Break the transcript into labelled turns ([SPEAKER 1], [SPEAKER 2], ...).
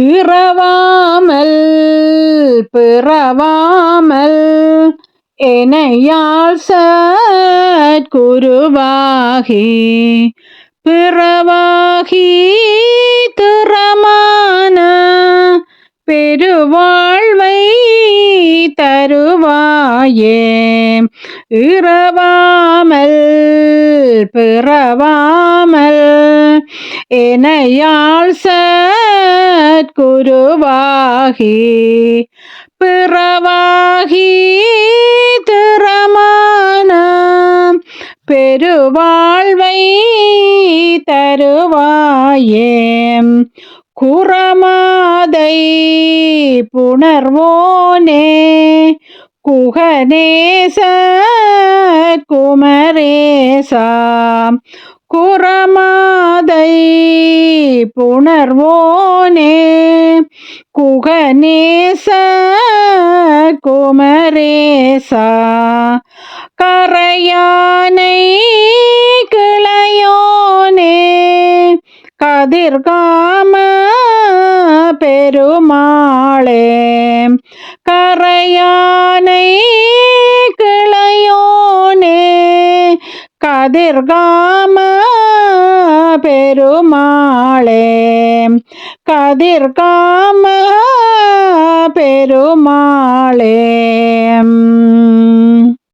[SPEAKER 1] இறவாமல் பிறவாமல் எனையால் சற்குருவாகி பிறவாகி திறமான பெருவாழ்வை தருவாயே. இறவாமல் பிறவாமல் எனையாள் சத்குருவாகி பிறவாகி திறமான பெருவாழ்வை தருவாயே குறமாதை புணர்வோனே குகநேச குமரேசா குறமாதை புணர்வோனே குகநேச குமரேசா கரையானை கிளையோனே கதிர்காம பெருமாளே கரையானை கிளையோனே கதிர்காம பெருமாளே கதிர்காம பெருமாளே